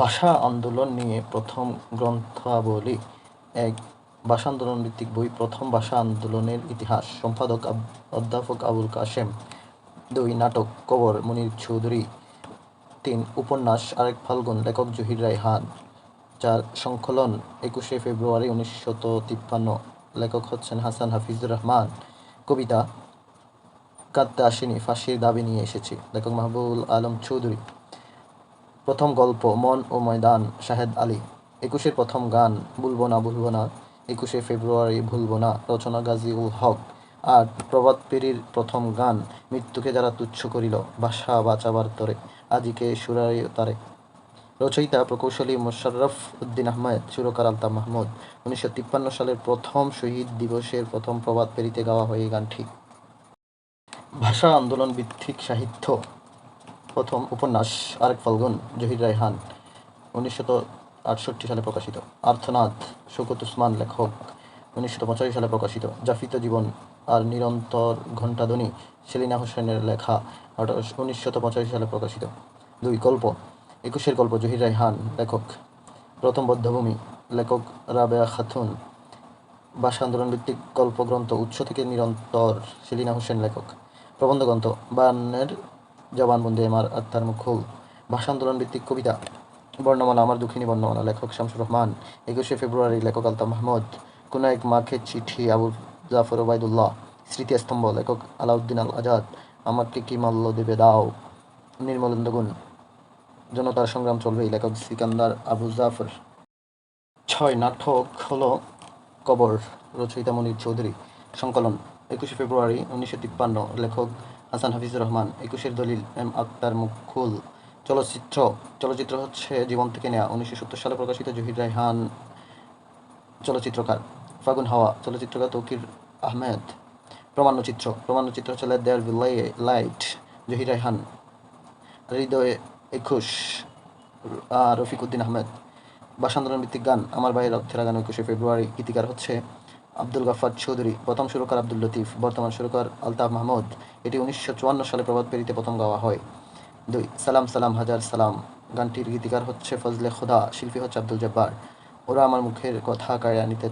ভাষা আন্দোলন নিয়ে প্রথম গ্রন্থাবলী, এক ভাষা আন্দোলন ভিত্তিক বই, প্রথম ভাষা আন্দোলনের ইতিহাস, সম্পাদক অধ্যাপক আবুল কাশেম, দুই নাটক, কবর, মনির চৌধুরী, তিন উপন্যাস, আরেক ফাল্গুন, লেখক জহির রায়হান, চার সংকলন, একুশে ফেব্রুয়ারি উনিশশত তিপ্পান্ন, লেখক হচ্ছেন হাসান হাফিজুর রহমান, কবিতা কাঁদতে আসেনি, ফাঁসির দাবি নিয়ে এসেছি, লেখক মাহবুল আলম চৌধুরী। প্রথম গল্প মন ও ময়দান, শাহেদ আলী। একুশের প্রথম গান, ভুলবো না ভুলবো না। একুশে ফেব্রুয়ারি, ভুলবো না, রচনা গাজী উল হক। আর প্রবাদ পেরির প্রথম গান, মৃত্যুকে যারা তুচ্ছ করিল ভাষা বাঁচাবার তরে, আজিকে সুরাই তারে। রচয়িতা প্রকৌশলী মোশাররফ উদ্দিন আহমেদ, সুরকার আলতাফ মাহমুদ। উনিশশো তিপ্পান্ন সালের প্রথম শহীদ দিবসের প্রথম প্রবাদ পেরিতে গাওয়া হয় এই গানটি। ভাষা আন্দোলন ভিত্তিক সাহিত্য। প্রথম উপন্যাস আরেক ফাল্গুন, জহির রায়হান উনিশশত আটষট্টি সালে প্রকাশিত। আর্থনাদ শৌকত উসমান লেখক, উনিশশো পঁচাশি সালে প্রকাশিত। জাফিত জীবন আর নিরন্তর ঘণ্টাধ্বনি, সেলিনা হোসেনের লেখা উনিশশত পঁচাশি সালে প্রকাশিত। দুই, গল্প। একুশের গল্প, জহির রায়হান, লেখক। প্রথম বদ্ধভূমি লেখক রাবেয়া খাতুন। ভাষা আন্দোলন ভিত্তিক গল্পগ্রন্থ উৎস থেকে নিরন্তর সেলিনা হোসেন লেখক। প্রবন্ধগ্রন্থ বায়ান্নের জবানবন্দি আমার আত্মার মুখুল, ভাষা আন্দোলন ভিত্তিক কবিতা, বর্ণমালা আমার দুঃখিনী বর্ণমালা, লেখক শামসুর রহমান, একুশে ফেব্রুয়ারি লেখক আলতাফ মাহমুদ কোনো এক মাখে চিঠি, আবু জাফর ওবায়দুল্লাহ, স্মৃতিস্তম্ভ, লেখক আলাউদ্দিন আল আজাদ আমাকে কি মাল্য দেবে দাও? নির্মলেন্দু গুণ, জনতার সংগ্রাম চলবেই লেখক সিকান্দার আবু জাফর। ছয় নাটক হলো কবর, রচয়িতা মনির চৌধুরী, সংকলন, একুশে ফেব্রুয়ারি উনিশশো তিপ্পান্ন, লেখক হাসান হাফিজুর রহমান, একুশের দলিল, এম আক্তার মুকুল। চলচ্চিত্র চলচ্চিত্র হচ্ছে জীবন থেকে নেয়া। উনিশশো সত্তর সালে প্রকাশিত জহির রায়হান চলচ্চিত্রকার। ফাগুন হাওয়া, চলচ্চিত্রকার তৌকির আহমেদ। প্রমাণ্যচিত্র প্রমাণ্যচিত্র হচ্ছে let there light, Zahir Raihan. হৃদয়ে একুশ রফিক উদ্দিন আহমেদ। ভাষা আন্দোলন ভিত্তিক গান, আমার ভাইয়ের অর্থেরা গান একুশে ফেব্রুয়ারি, গীতিকার হচ্ছে আব্দুল গাফার চৌধুরী, প্রথম সুরকার আব্দুল লতিফ, বর্তমান সুরকার আলতাফ মাহমুদ। এটি উনিশশো চুয়ান্ন সালে প্রভাত পেরিতে প্রথম গাওয়া হয়। দুই, সালাম সালাম, হাজার সালাম। গানটির গীতিকার হচ্ছে ফজলে খোদা, শিল্পী হচ্ছে আব্দুল জব্বার। ওরা আমার মুখের কথা কায়া নিতে